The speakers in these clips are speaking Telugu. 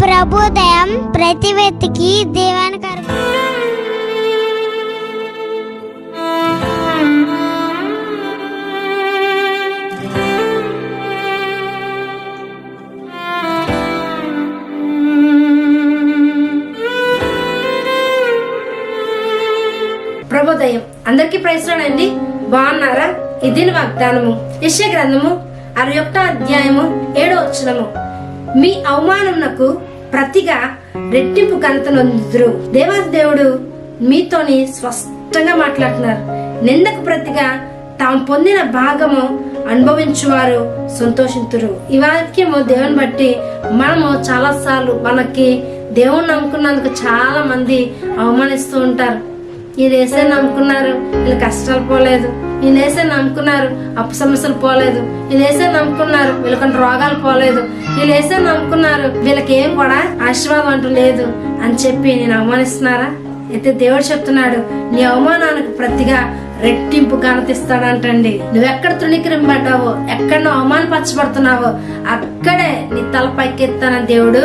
ప్రభుదయం ప్రతి వ్యక్తికి దీవెనకరం ప్రభోదయం. అందరికీ ప్రయత్నండి బాగున్నారా? ఇది వాగ్దానము. యశ్య గ్రంథము అరవై ఒకటో అధ్యాయము ఏడో వచనము. మీ అవమానమునకు ప్రతిగా రెట్టింపు ఘనత దేవాదేవుడు దేవుడు మీతోని స్పష్టంగా మాట్లాడుతున్నారు. నిందకు ప్రతిగా తాము పొందిన భాగము అనుభవించువారు సంతోషింతురు. ఈ వాక్యము దేవుని బట్టి మనము చాలాసార్లు మనకి దేవుణ్ణి అనుకున్నందుకు చాలా మంది అవమానిస్తూ ఉంటారు. ఈ నమ్ముకున్నారు. వీళ్ళ కష్టాలు పోలేదు. ఈ నమ్ముకున్నారు. అప్పు సమస్యలు పోలేదు. ఈ నమ్ముకున్నారు. వీళ్ళకంటే రోగాలు పోలేదు. ఈ నమ్ముకున్నారు. వీళ్ళకి ఏం కూడా ఆశీర్వాదం అంటూ లేదు అని చెప్పి నేను అవమానిస్తున్నారా? అయితే దేవుడు చెప్తున్నాడు నీ అవమానానికి ప్రతిగా రెట్టింపు ఘనతిస్తాడంటండి నువ్వెక్కడ తృణీకరింపడ్డావో ఎక్కడ నువ్వు అవమానపరచబడుతున్నావో అక్కడే నీ తల పైకెత్తాన దేవుడు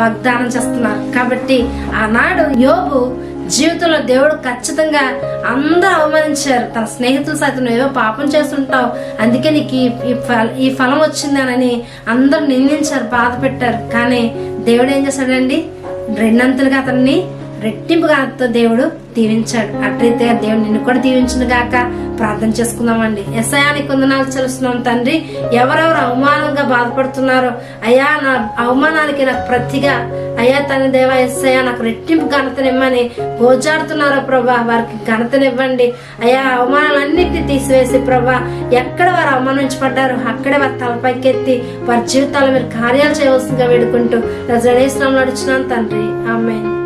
వాగ్దానం చేస్తున్నారు. కాబట్టి ఆనాడు యోబు జీవితంలో దేవుడు ఖచ్చితంగా అందరూ అవమానించారు. తన స్నేహితులు సైతం ఏవో పాపం చేస్తుంటావు. అందుకే నీకు ఈ- ఈ ఫల ఈ ఫలం వచ్చిందనని అందరూ నిందించారు బాధ పెట్టారు కానీ దేవుడు ఏం చేశాడండి? రెండంతలుగా అతన్ని రెట్టింపుగా అతనితో దేవుడు దీవించాడు. అట్లయితే దేవుడు నిన్ను కూడా దీవించింది గాక. ప్రార్థన చేసుకుందామండి. ఎస్ఐయానికి వందనాలు చలుస్తున్నాం తండ్రి. ఎవరెవరు అవమానంగా బాధపడుతున్నారో అయ్యా నా అవమానానికి నాకు ప్రతిగా అయ్యా తన దేవ ఎస్ఐయా నాకు రెట్టింపు ఘనతనిమ్మని గోజాడుతున్నారో ప్రభా వారికి ఘనతనివ్వండి. అయ్యా అవమానాలన్నింటినీ తీసివేసి ప్రభా ఎక్కడ వారు అవమానించబడ్డారో అక్కడే వారి తలపైకెత్తి వారి జీవితాల్లో మీరు కార్యాలు చేయవలసిందిగా వేడుకుంటూ రజడేశ్వరం నడుచున్నాను తండ్రి. ఆమె